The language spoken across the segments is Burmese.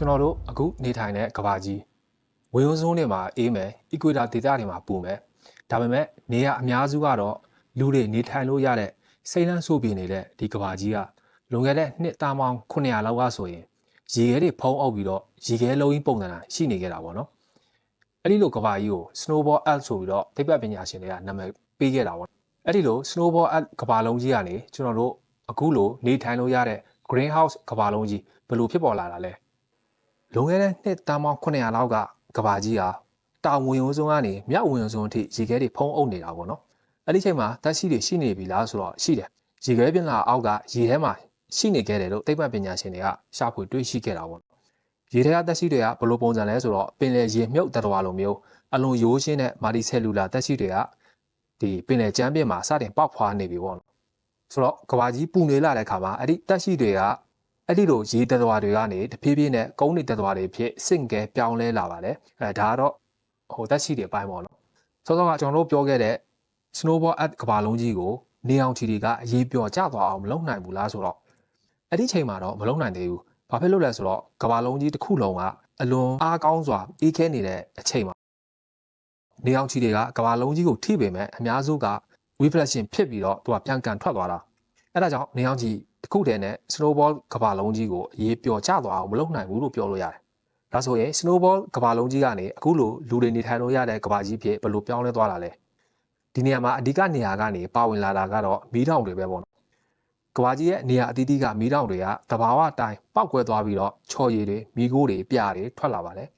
ကျွန်တော်တို့အခုနေထိုင်တဲ့ကဘာကြီးဝေယုံဇုံးတွေမှာအေးမယ်အီကွေတာဒေသတွေမှာပူမယ်ဒါပေမဲ့နေရအများစုကတော့လူတွေနေထိုင်လို့ရတဲ့စိမ့်လန်းဆိုးပြနေတဲ့ဒီကဘာကြီးကလွန်ခဲ့တဲ့နှစ်သားပေါင်း900လောက်ကဆိုရင်ရေခဲတွေဖုံးအုပ်ပြီးတော့ရေခဲလုံးကြီးပုံစံရှိနေခဲ့တာပေါ့နော်အဲ့ဒီလိုကဘာကြီးကို snowball elk ဆိုပြီးတော့သိပ္ပံပညာရှင်တွေကနာမည်ပေးခဲ့တာပေါ့အဲ့ဒီလို snowball elk ကဘာလုံးကြီးကနေကျွန်တော်တို့အခုလိုနေထိုင်လို့ရတဲ့ greenhouse ကဘာလုံးကြီးဘယ်လိုဖြစ်ပေါ်လာတာလဲ လွန်ခဲ့တဲ့နှစ်တန်းပေါင်း900လောက်ကကဘာကြီးဟာတောင်ဝင်ရုံစုံကနေမြောက်ဝင်ရုံစုံအထိရေခဲတွေဖုံးအုပ်နေတာပေါ့နော်အဲ့ဒီချိန်မှာတက်ရှိတွေရှိနေပြီလားဆိုတော့ရှိတယ်ရေခဲပြင်လာအောက်ကရေထဲမှာရှိနေခဲ့တယ်လို့သိပ္ပံပညာရှင်တွေကရှာဖွေတွေ့ရှိခဲ့တာပေါ့ရေထဲကတက်ရှိတွေကဘယ်လိုပုံစံလဲဆိုတော့ပင်လယ်ရေမြုပ်တတော်လိုမျိုးအလွန်ရိုးရှင်းတဲ့မာဒီဆယ်လူလာတက်ရှိတွေကဒီပင်လယ်ကျမ်းပြင်မှာစတင်ပေါက်ဖွာနေပြီပေါ့နော်ဆိုတော့ကဘာကြီးပူနေလာတဲ့ခါမှာအဲ့ဒီတက်ရှိတွေက အဲ့ဒီလိုရေတတော်တွေကနေတဖြည်းဖြည်းနဲ့ကုန်းနေတတော်တွေဖြစ်စင့်ကဲပြောင်းလဲလာပါတယ်အဲဒါကတော့ဟိုတက်ရှိတွေအပိုင်းပေါ့နော်စောစောကကျွန်တော်တို့ပြောခဲ့တဲ့ snowball at ကဘာလုံးကြီးကိုနေအောင်ချီတွေကအရေးပြောကျသွားအောင်မလုပ်နိုင်ဘူးလားဆိုတော့အဲ့ဒီချိန်မှာတော့မလုပ်နိုင်သေးဘူးဘာဖြစ်လို့လဲဆိုတော့ကဘာလုံးကြီးတစ်ခုလုံးကအလွန်အားကောင်းစွာအေးခဲနေတဲ့အချိန်မှာနေအောင်ချီတွေကကဘာလုံးကြီးကိုထိပေမဲ့အများစုက reflection ဖြစ်ပြီးတော့သူကပြန်ကန်ထွက်သွားတာ အဲ့ဒါကြောင့်နေအောင်ချီတစ်ခုတည်းနဲ့ snowball ကဘာလုံးကြီးကိုအေးပြောကျသွားအောင်မလုပ်နိုင်ဘူးလို့ပြောလို့ရတယ်ဒါဆိုရင် snowball ကဘာလုံးကြီးကနေအခုလိုလူတွေနေထိုင်လို့ရတဲ့ကဘာကြီးဖြစ်ဘယ်လိုပြောင်းလဲသွားတာလဲဒီနေရာမှာအဓိကနေရာကနေပါဝင်လာတာကတော့မီးတောင်တွေပဲပေါ့နော်ကဘာကြီးရဲ့နေရာအသီးသီးကမီးတောင်တွေကတဘာဝအတိုင်းပောက်ကွဲသွားပြီးတော့ချော်ရည်တွေမီးခိုးတွေပြားတွေထွက်လာပါတယ်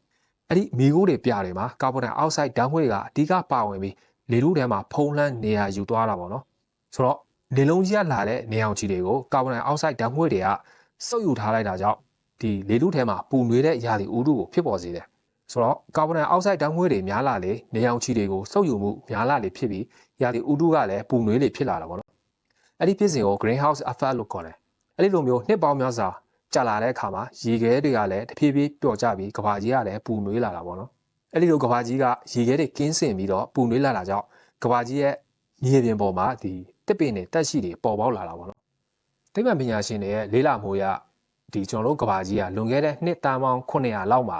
အဲ့ဒီမီးခိုးတွေပြားတွေမှာကာဗွန်ဒိုင်အောက်ဆိုက်ဓာတ်ငွေ့တွေကအဓိကပါဝင်ပြီးလေထုထဲမှာဖုံးလွှမ်းနေရာယူသွားတာပေါ့နော်ဆိုတော့ နေလုံးကြီးကလာတဲ့နေအောင်ကြီးတွေကိုကာဗွန်ဒိုင်အောက်ဆိုက်ဓာတ်ငွေ့တွေကစုပ်ယူထားလိုက်တာကြောင့်ဒီလေထုထဲမှာပူနွေးတဲ့ရာသီဥတုကိုဖြစ်ပေါ်စေတယ်ဆိုတော့ကာဗွန်ဒိုင်အောက်ဆိုက်ဓာတ်ငွေ့တွေများလာလေနေအောင်ချီတွေကိုစုပ်ယူမှုများလာလေဖြစ်ပြီးရာသီဥတုကလည်းပူနွေးလေဖြစ်လာတာပေါ့နော်အဲ့ဒီဖြစ်စဉ်ကို greenhouse effect လို့ခေါ်တယ်အဲ့ဒီလိုမျိုးနှစ်ပေါင်းများစွာကြာလာတဲ့အခါမှာရေခဲတွေကလည်းတဖြည်းဖြည်းပျော့ကျပြီးကဘာကြီးကလည်းပူနွေးလာတာပေါ့နော်အဲ့ဒီလိုကဘာကြီးကရေခဲတွေကင်းစင်ပြီးတော့ပူနွေးလာတာကြောင့်ကဘာကြီးရဲ့မြေပြင်ပေါ်မှာဒီတစ်ပင်တွေတက်ရှိတွေပေါ်ပေါက်လာတာပေါ့နော်သိပ္ပံပညာရှင်တွေရဲ့လေးလာမှုရဒီကျွန်တော်တို့ကဘာကြီးကလွန်ခဲ့တဲ့နှစ်တန်းပေါင်း900လောက်မှာ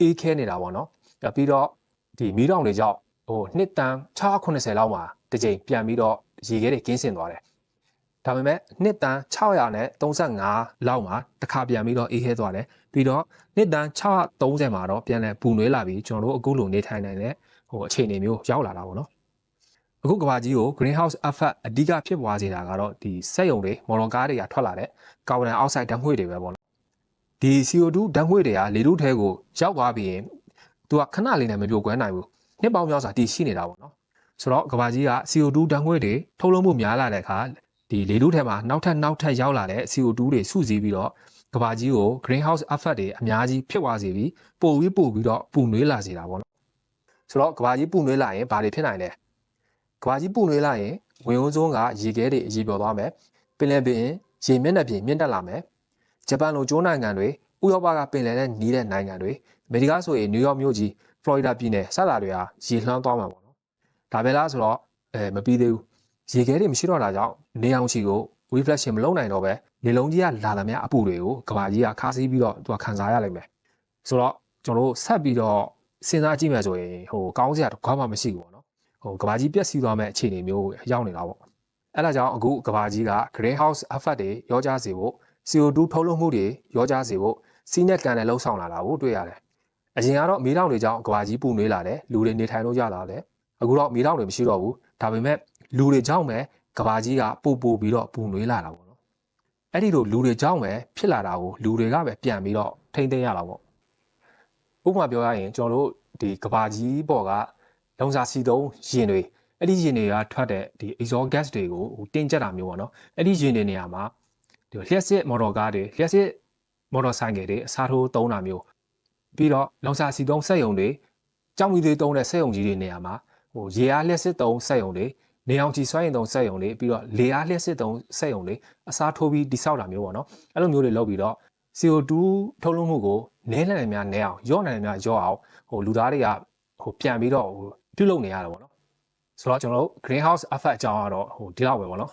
အေးခဲနေတာပေါ့နော်ပြီးတော့ဒီမီးတောင်တွေကြောင့်ဟိုနှစ်တန်း680လောက်မှာတစ်ကြိမ်ပြန်ပြီးတော့ရေခဲတွေကင်းစင်သွားတယ်ဒါပေမဲ့နှစ်တန်း600နဲ့35လောက်မှာတစ်ခါပြန်ပြီးတော့အေးခဲသွားတယ်ပြီးတော့နှစ်တန်း630မှာတော့ပြန်လဲပူနွေးလာပြီးကျွန်တော်တို့အခုလိုနေထိုင်နိုင်တဲ့ဟိုအခြေအနေမျိုးရောက်လာတာပေါ့နော် အခုကဘာကြီးကို greenhouse effect အဓိကဖြစ်ပွားစေတာကတော့ဒီစက်ယုံတွေမော်တော်ကားတွေကထွက်လာတဲ့ကာဗွန်ဒိုင်အောက်ဆိုက်ဓာတ်ငွေ့တွေပဲပေါ့နော်ဒီ CO2 ဓာတ်ငွေ့တွေကလေထုထဲကိုရောက်သွားပြီးရင်သူကခဏလေးနဲ့မပြိုကွဲနိုင်ဘူးနှစ်ပေါင်းများစွာတည်ရှိနေတာပေါ့နော်ဆိုတော့ကဘာကြီးက CO2 ဓာတ်ငွေ့တွေထုတ်လွှတ်မှုများလာတဲ့အခါဒီလေထုထဲမှာနောက်ထပ်နောက်ထပ်ရောက်လာတဲ့ CO2 တွေစုစည်းပြီးတော့ကဘာကြီးကို greenhouse effect တွေအများကြီးဖြစ်သွားစေပြီးပိုပြီးပိုပြီးတော့ပူနွေးလာစေတာပေါ့နော်ဆိုတော့ကဘာကြီးပူနွေးလာရင်ဘာတွေဖြစ်နိုင်လဲ ကဘာကြီးပူနွေးလာရင်ဝင်ဝန်းစုံးကရေခဲတွေအကြီးပြော်သွားမယ်ပင်လယ်ပင်ရေမျက်နှာပြင်မြင့်တက်လာမယ်ဂျပန်လိုကျိုးနိုင်ငံတွေဥရောပကပင်လယ်နဲ့နီးတဲ့နိုင်ငံတွေအမေရိကဆိုရင်နယူးယောက်မြို့ကြီးဖလော်ရီဒါပြည်နယ်စတာတွေကရေလှမ်းသွားမှာပေါ့နော်ဒါပဲလားဆိုတော့အဲမပြီးသေးဘူးရေခဲတွေမရှိတော့တာကြောင့်နေအောင်ချီကို reflection မလုပ်နိုင်တော့ပဲနေလုံးကြီးကလာလာများအပူတွေကိုကဘာကြီးကခါစီးပြီးတော့သူကခံစားရလိမ့်မယ်ဆိုတော့ကျွန်တော်တို့ဆက်ပြီးတော့စဉ်းစားကြည့်မယ်ဆိုရင်ဟိုကောင်းစရာတော့ဘာမှမရှိဘူးပေါ့နော် ဟိုကဘာကြီးပြက်စီးသွားမဲ့အခြေအနေမျိုးရောက်နေတာပေါ့အဲ့ဒါကြောင့်အခုကဘာကြီးက greenhouse effect တွေရောကြစေဖို့ CO2 ထုတ်လွှတ်မှုတွေရောကြစေဖို့စီးနဲ့ကန်နဲ့လှုပ်ဆောင်လာတာကိုတွေ့ရတယ်အရင်ကတော့မီးတောင်တွေကြောင့်ကဘာကြီးပူနွေးလာတယ်လူတွေနေထိုင်လို့ရလာတယ်အခုတော့မီးတောင်တွေမရှိတော့ဘူးဒါပေမဲ့လူတွေကြောင့်ပဲကဘာကြီးကပူပူပြီးတော့ပူနွေးလာတာပေါ့နော်အဲ့ဒီလိုလူတွေကြောင့်ပဲဖြစ်လာတာကိုလူတွေကပဲပြန်ပြီးတော့ထိမ့်သိမ်းရတာပေါ့ဥပမာပြောရရင်ကျွန်တော်တို့ဒီကဘာကြီးပေါ်က လုံစာစီတုံးရင်တွေအဲ့ဒီရင်တွေကထွက်တဲ့ဒီ exhaust gas တွေကိုဟိုတင်ကြက်တာမျိုးပေါ့နော်အဲ့ဒီရင်တွေနေရာမှာဒီလျှက်စစ်မော်တော်ကားတွေလျှက်စစ်မော်တော်ဆိုင်ကယ်တွေအစားထိုးသုံးတာမျိုးပြီးတော့လုံစာစီတုံးစက်ရုံတွေကြောင်မီတွေသုံးတဲ့စက်ရုံကြီးတွေနေရာမှာဟိုရေအားလျှက်စစ်သုံးစက်ရုံတွေနေအောင်ချီစွမ်းရင်သုံးစက်ရုံတွေပြီးတော့လေအားလျှက်စစ်သုံးစက်ရုံတွေအစားထိုးပြီးတိဆောက်တာမျိုးပေါ့နော်အဲ့လိုမျိုးတွေလုပ်ပြီးတော့ CO2 ထုတ်လွှတ်မှုကိုနည်းနိုင်တယ်များနည်းအောင်ရော့နိုင်တယ်များရော့အောင်ဟိုလူသားတွေကဟိုပြန်ပြီးတော့ဟို ပြုတ်လုပ်နေရတာပေါ့နော်ဆိုတော့ကျွန်တော်တို့ greenhouse effect အကြောင်းကတော့ဟိုဒီလောက်ပဲပေါ့နော်